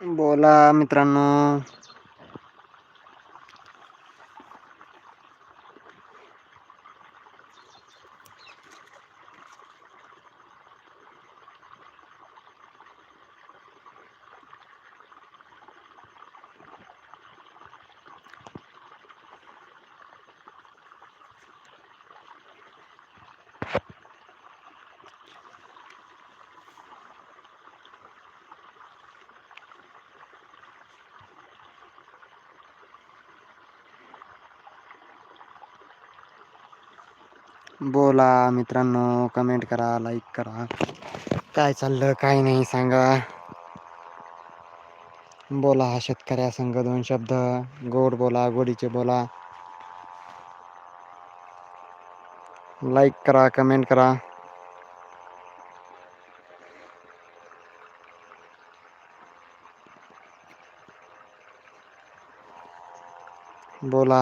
बोला मित्रांनो बोला मित्रांनो कमेंट करा लाईक करा. काय चाललं काय नाही सांगा. बोला शेतकऱ्या संघ दोन शब्द. गोड बोला गोडीचे बोला. लाईक करा कमेंट करा. बोला.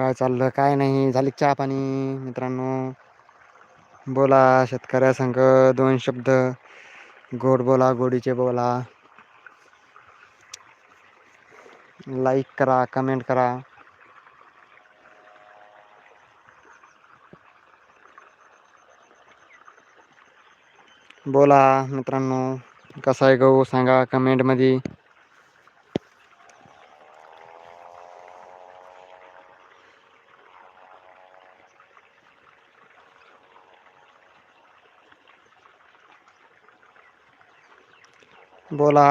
काय चाललं काय नाही. झाली चहा पाणी मित्रांनो. बोला शेतकऱ्या संघ दोन शब्द. गोड बोला गोडीचे बोला. लाईक करा कमेंट करा. बोला मित्रांनो. कसा आहे गहू सांगा कमेंटमध्ये बोला.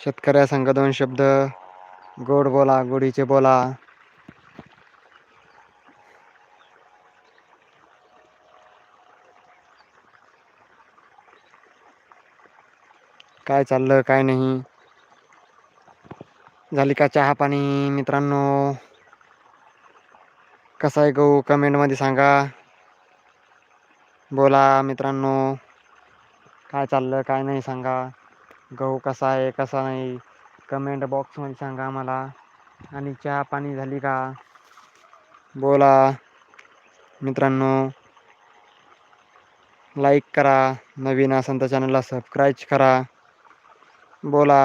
शेतकऱ्या संघ दोन शब्द. गोड बोला गोडीचे बोला. काय चाललं काय नाही? झाली का चहा पाणी मित्रांनो? कसा आहे गहू? कमेंटमध्ये सांगा. बोला मित्रांनो. काय चाललं काय नाही सांगा. गहू कसा आहे कसा नाही कमेंट बॉक्समध्ये सांगा मला आणि चहा पाणी झाली का? बोला. मित्रांनो लाईक करा. नवीन असेल तर चॅनलला सबस्क्राईब करा. बोला.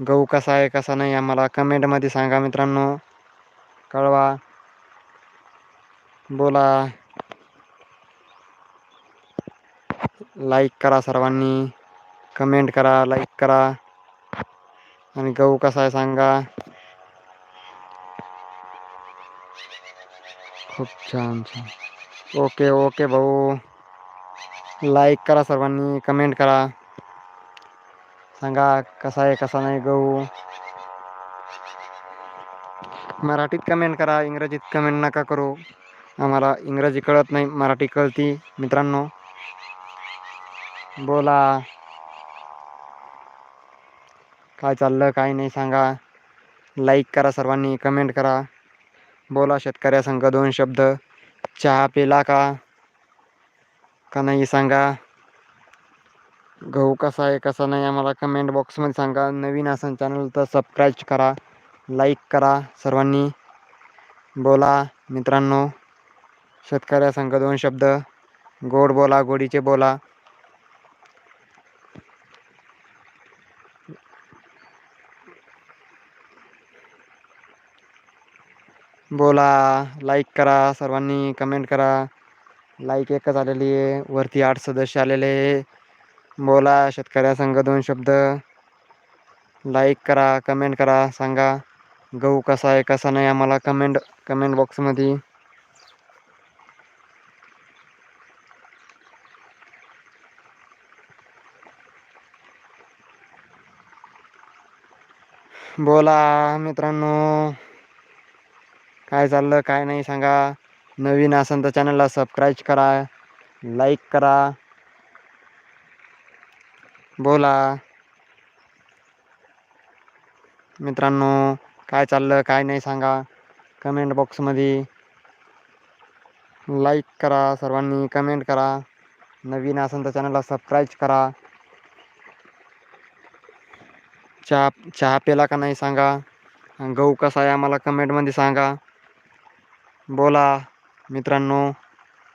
गहू कसा आहे कसा नाही आम्हाला कमेंटमध्ये सांगा मित्रांनो. कळवा. बोला. लाईक करा सर्वांनी कमेंट करा लाईक करा गहू कसा आहे सांगा. खूप छान छान. ओके ओके भाऊ. लाईक करा सर्वांनी कमेंट करा. सांगा कसा आहे, कसा नाही गहू. मराठीत कमेंट करा, इंग्रजीत कमेंट नका करू. आम्हाला इंग्रजी कळत नाही, मराठी कळती. मित्रांनो बोला. काय चाललं काय नाही सांगा. लाईक करा सर्वांनी कमेंट करा. बोला शेतकऱ्या संघ दोन शब्द. चहा पिला का? का नाही सांगा. गहू कसा आहे कसा नाही आम्हाला कमेंट बॉक्समध्ये सांगा. नवीन असं चॅनल तर सबस्क्राईब करा लाईक करा सर्वांनी. बोला मित्रांनो. शेतकऱ्या संघ दोन शब्द. गोड बोला गोडीचे बोला. बोला लाईक करा सर्वांनी कमेंट करा. लाईक एकच आलेली आहे वरती आठ सदस्य आलेले आहे. बोला शेतकऱ्या संघ दोन शब्द. लाईक करा कमेंट करा सांगा. गहू कसा आहे कसा नाही आम्हाला कमेंट कमेंट बॉक्समध्ये बोला मित्रांनो. काय चाललं काय नाही सांगा. नवीन असेल तर चॅनलला सबस्क्राईब करा लाईक करा. बोला. मित्रांनो काय चाललं काय नाही सांगा. कमेंट बॉक्समध्ये लाईक करा सर्वांनी कमेंट करा. नवीन असेल तर चॅनलला सबस्क्राईब करा. चहा चहा पेला का नाही सांगा. गहू कसा आहे आम्हाला कमेंटमध्ये सांगा. बोला मित्रांनो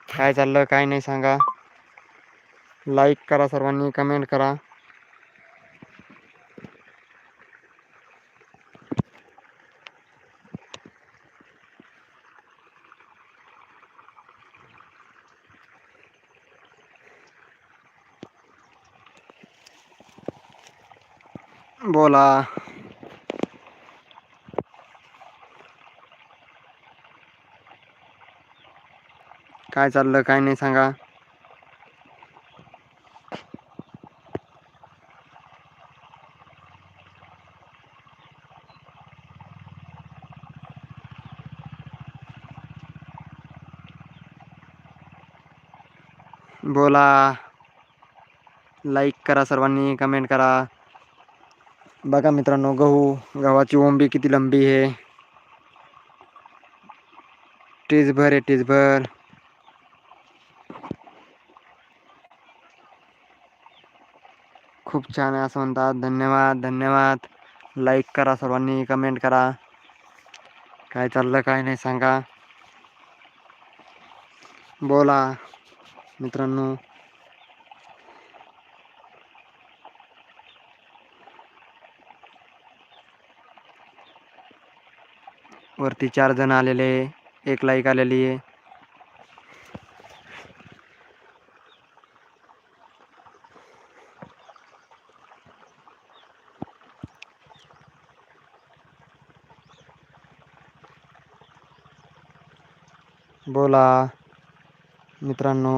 काय चाललं काय नाही सांगा. लाईक करा सर्वांनी कमेंट करा. बोला. काय चाललं काय नाही सांगा. बोला. लाईक करा सर्वांनी कमेंट करा. बघा मित्रांनो गहू गव्हाची ओंबी किती लंबी आहे. टीजभर आहे टीजभर. खूप छान आहे असं म्हणतात. धन्यवाद धन्यवाद. लाईक करा सर्वांनी कमेंट करा. काय चाललं काय नाही सांगा. बोला मित्रांनो. वरती चार जण आलेले एक लाईक आलेली आहे. बोला मित्रांनो.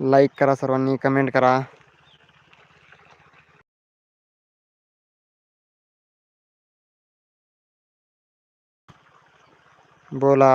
लाईक करा सर्वांनी कमेंट करा. बोला.